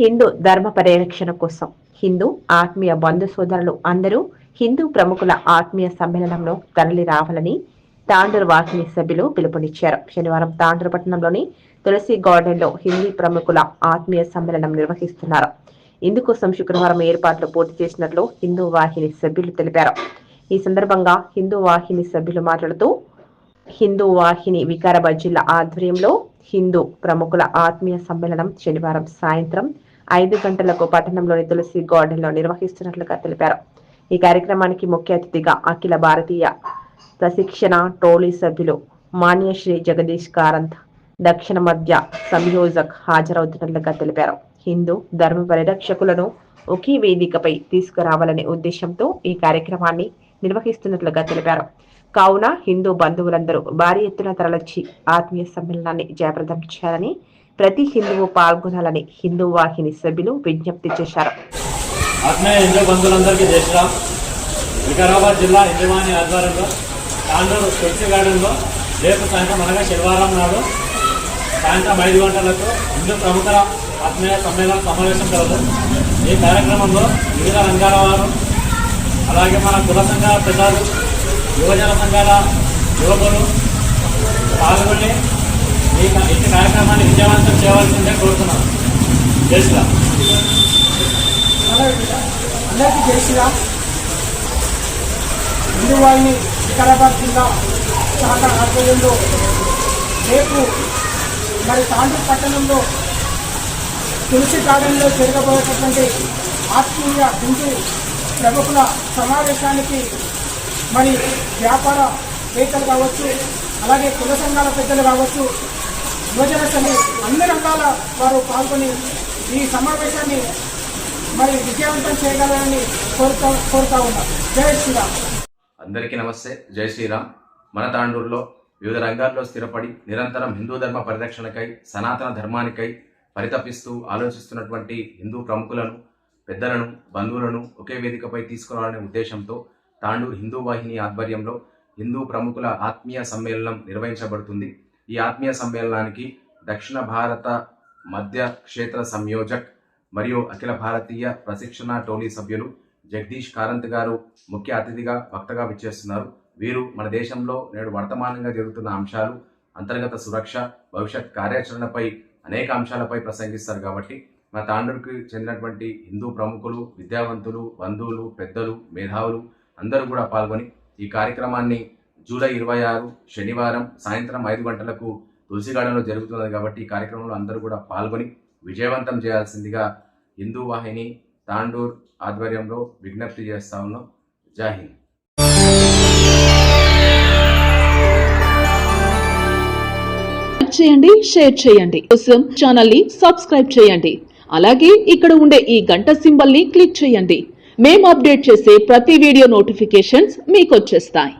హిందూ ధర్మ పరిరక్షణ కోసం. హిందూ ఆత్మీయ బంధు సోదరులు అందరూ హిందూ ప్రముఖుల ఆత్మీయ సమ్మేళనంలో తరలి రావాలని తాండూరు వాహిని సభ్యులు పిలుపునిచ్చారు. శనివారం తాండూరు పట్టణంలోని తులసి గార్డెన్లో హిందీ ప్రముఖుల ఆత్మీయ సమ్మేళనం నిర్వహిస్తున్నారు. ఇందుకోసం శుక్రవారం ఏర్పాట్లు పూర్తి చేసినట్లు హిందూ వాహిని సభ్యులు తెలిపారు. ఈ సందర్భంగా హిందూ వాహిని సభ్యులు మాట్లాడుతూ హిందూ వాహిని వికారాబాద్ జిల్లా ఆధ్వర్యంలో హిందూ ప్రముఖుల ఆత్మీయ సమ్మేళనం శనివారం సాయంత్రం ఐదు గంటలకు పట్టణంలోని తులసి గార్డెన్లో నిర్వహిస్తున్నట్లుగా తెలిపారు. ఈ కార్యక్రమానికి ముఖ్య అతిథిగా అఖిల భారతీయ ప్రశిక్షణ టోలీ సభ్యులు మాన్యశ్రీ జగదీష్ కారంత్ దక్షిణ మధ్య సంయోజక్ హాజరవుతున్నట్లుగా తెలిపారు. హిందూ ధర్మ పరిరక్షకులను ఒకే వేదికపై తీసుకురావాలనే ఉద్దేశంతో ఈ కార్యక్రమాన్ని నిర్వహిస్తున్నట్లుగా తెలిపారు. కావున హిందూ బంధువులందరూ భారీ ఎత్తున తరలిచ్చి ఆత్మీయ సమ్మేళనాన్ని జయప్రదం చేయాలని ప్రతి హిందువు పాల్గొనాలని హిందూ వాహిని సభ్యులు విజ్ఞప్తి చేశారు. ఆత్మీయ హిందూ బంధువులందరికీ జయశ్రామ్ వికారాబాద్ జిల్లా హిందూవాణి ఆధ్వర్యంలో తాండూరు తులసి గార్డెన్లో రేపు సాయంత్రం అనగా శనివారం నాడు సాయంత్రం ఐదు గంటలకు హిందూ ప్రముఖ ఆత్మీయ సమ్మేళన సమావేశం కలదు ఈ కార్యక్రమంలో వివిధ రంగాల వారు అలాగే మన కుల సంఘాల పెద్దలు యువజన సంఘాల యువకులు పాల్గొని ఈ ఈ కార్యక్రమాన్ని విజయవంతం చేయవలసిందే కోరుతున్నాను. జయశ్రామ్ అందరికీ జై శ్రీరామ్. హిందూ వికారాబాద్ జిల్లా శాఖ ఆధ్వర్యంలో రేపు మరి తాండూరు పట్టణంలో తులసి గార్డెన్లో జరగబోయేటటువంటి ఆత్మీయ హిందూ ప్రముఖుల సమావేశానికి మరి వ్యాపార వేత్తలు కావచ్చు అలాగే కుల సంఘాల పెద్దలు కావచ్చు యువజన సంఘ అన్ని రకాల వారు పాల్గొని ఈ సమావేశాన్ని మరి విజయవంతం చేయగలరని కోరుతా కోరుతా ఉన్నా. జై శ్రీరామ్. అందరికీ నమస్తే. జై శ్రీరామ్. మన తాండూరులో వివిధ రంగాల్లో స్థిరపడి నిరంతరం హిందూ ధర్మ పరిరక్షణకై సనాతన ధర్మానికై పరితపిస్తూ ఆలోచిస్తున్నటువంటి హిందూ ప్రముఖులను పెద్దలను బంధువులను ఒకే వేదికపై తీసుకురావాలనే ఉద్దేశంతో తాండూరు హిందూ వాహిని ఆధ్వర్యంలో హిందూ ప్రముఖుల ఆత్మీయ సమ్మేళనం నిర్వహించబడుతుంది. ఈ ఆత్మీయ సమ్మేళనానికి దక్షిణ భారత మధ్య క్షేత్ర సంయోజక్ మరియు అఖిల భారతీయ ప్రశిక్షణ టోలీ సభ్యులు జగదీష్ కారంత్ గారు ముఖ్య అతిథిగా వక్తగా విచ్చేస్తున్నారు. వీరు మన దేశంలో నేడు వర్తమానంగా జరుగుతున్న అంశాలు అంతర్గత సురక్ష భవిష్యత్ కార్యాచరణపై అనేక అంశాలపై ప్రసంగిస్తారు కాబట్టి మన తాండూరుకి చెందినటువంటి హిందూ ప్రముఖులు విద్యావంతులు బంధువులు పెద్దలు మేధావులు అందరూ కూడా పాల్గొని ఈ కార్యక్రమాన్ని జూలై ఇరవై ఆరు శనివారం సాయంత్రం ఐదు గంటలకు తులసిగాడలో జరుగుతున్నది కాబట్టి ఈ కార్యక్రమంలో అందరూ కూడా పాల్గొని విజయవంతం చేయాల్సిందిగా హిందూ వాహిని తాండూర్ ఆధ్వర్యంలో విజ్ఞప్తి చేస్తా ఉన్నాం. జై చేయండి షేర్ చేయండి. కోసం ఛానల్ని సబ్స్క్రైబ్ చేయండి. అలాగే ఇక్కడ ఉండే ఈ గంట సింబల్ని క్లిక్ చేయండి. మేము అప్డేట్ చేసే ప్రతి వీడియో నోటిఫికేషన్స్ మీకు వచ్చేస్తాయి.